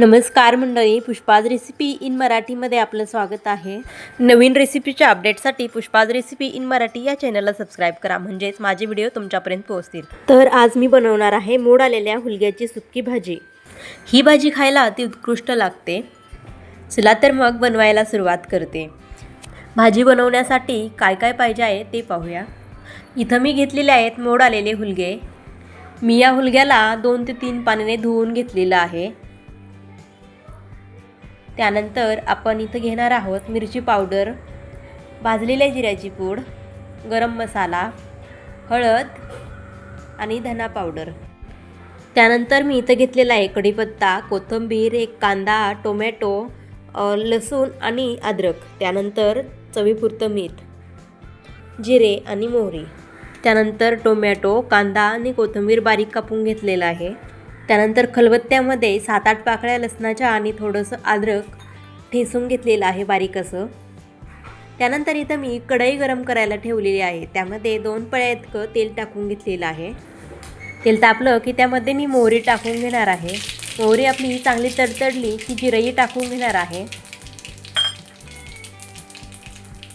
नमस्कार मंडळी पुष्पाज recipe in मराठीमध्ये आपलं स्वागत आहे. नवीन रेसिपीच्या अपडेटसाठी पुष्पाज रेसिपी इन मराठी या चॅनलला सबस्क्राईब करा. म्हणजेच माझे व्हिडिओ तुमच्यापर्यंत पोहोचतील. तर आज मी बनवणार आहे मोड आलेल्या हुलग्याची सुक्की भाजी. ही भाजी खायला अति उत्कृष्ट लागते. चला तर मग बनवायला सुरुवात करते. भाजी बनवण्यासाठी काय काय पाहिजे आहे ते पाहूया. इथं मी घेतलेले आहेत मोड आलेले हुलगे. मी या हुलग्याला दोन ते तीन पाण्याने धुवून घेतलेलं आहे. त्यानंतर आपण इथं घेणार आहोत मिरची पावडर भाजलेल्या जिऱ्याची पूड गरम मसाला हळद आणि धना पावडर. त्यानंतर मी इथं घेतलेला आहे कढीपत्ता कोथिंबीर एक कांदा टोमॅटो लसूण आणि अद्रक. त्यानंतर चवीपुरतं मीठ जिरे आणि मोहरी. त्यानंतर टोमॅटो कांदा आणि कोथिंबीर बारीक कापून घेतलेला आहे. त्यानंतर खलबत्त्यामध्ये सात आठ पाकळ्या लसणाच्या आणि थोडंसं अद्रक ठेसून घेतलेलं आहे बारीक असं त्यानंतर इथं मी कढई गरम करायला ठेवलेली आहे. त्यामध्ये दोन पळ्या इतकं तेल टाकून घेतलेलं आहे. तेल तापलं की त्यामध्ये मी मोहरी टाकून घेणार आहे. मोहरी आपली चांगली तडतडली की जिरई टाकून घेणार आहे.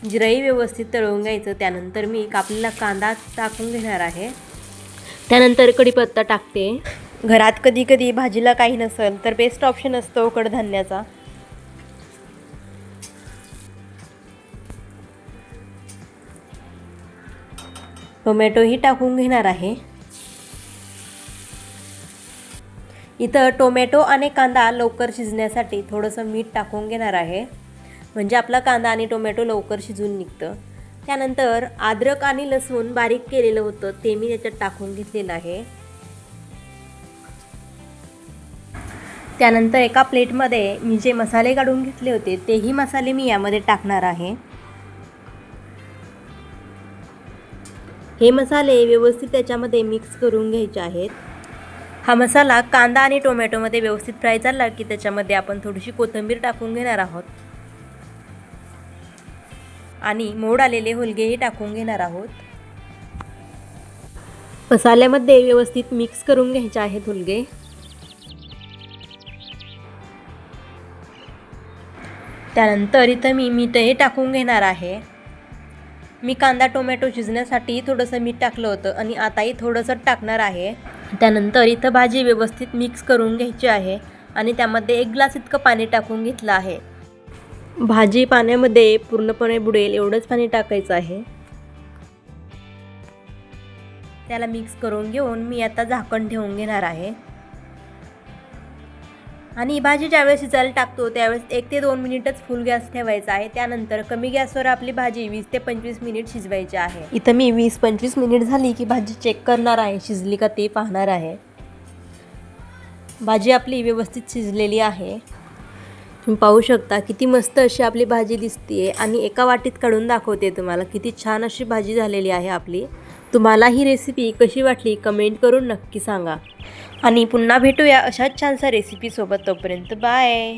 जिरई व्यवस्थित तळवून घ्यायचं. त्यानंतर मी कापलेला कांदा टाकून घेणार आहे. त्यानंतर कढीपत्ता टाकते. घरात कधी कधी भाजीला काही नसेल तर बेस्ट ऑप्शन असतो कडधान्याचा. टोमॅटोही टाकून घेणार आहे. इथं टोमॅटो आणि कांदा लवकर शिजण्यासाठी थोडंसं मीठ टाकून घेणार आहे. म्हणजे आपला कांदा आणि टोमॅटो लवकर शिजून निघतं. त्यानंतर अद्रक आणि लसूण बारीक केलेलं होतं ते मी त्याच्यात टाकून घेतलेलं आहे. त्यानंतर एका प्लेटमध्ये मी जे मसाले काढून घेतले होते तेही मसाले मी यामध्ये टाकणार आहे. हे मसाले व्यवस्थित त्याच्यामध्ये मिक्स करून घ्यायचे आहेत. हा मसाला कांदा आणि टोमॅटोमध्ये व्यवस्थित फ्राय झाला की त्याच्यामध्ये आपण थोडीशी कोथिंबीर टाकून घेणार आहोत. आणि मोड आलेले होलगेही टाकून घेणार आहोत. मसाल्यामध्ये व्यवस्थित मिक्स करून घ्यायचे आहेत होलगे. त्यानंतर इथं मी मीठही टाकून घेणार आहे. मी कांदा टोमॅटो शिजण्यासाठी थोडंसं मीठ टाकलं होतं आणि आताही थोडंसं टाकणार आहे. त्यानंतर इथं भाजी व्यवस्थित मिक्स करून घ्यायची आहे आणि त्यामध्ये एक ग्लास इतकं पाणी टाकून घेतलं आहे. भाजी पाण्यामध्ये पूर्णपणे बुडेल एवढंच पाणी टाकायचं आहे. त्याला मिक्स करून घेऊन मी आता झाकण ठेवून घेणार आहे. आणि भाजी ज्यावेळेस शिजायला टाकतो त्यावेळेस एक ते दोन मिनिटच फुल गॅस ठेवायचा आहे. त्यानंतर कमी गॅसवर आपली भाजी वीस ते पंचवीस मिनिट शिजवायची आहे. इथं मी वीस पंचवीस मिनिट झाली की भाजी चेक करणार आहे शिजली का ते पाहणार आहे. भाजी आपली व्यवस्थित शिजलेली आहे. तुम्ही पाहू शकता किती मस्त अशी आपली भाजी दिसते आणि एका वाटीत काढून दाखवते तुम्हाला किती छान अशी भाजी झालेली आहे आपली. तुम्हाला ही रेसिपी कशी वाटली कमेंट करून नक्की सांगा. आणि पुन्हा भेटूया अशाच छानसा रेसिपीसोबत तोपर्यंत बाय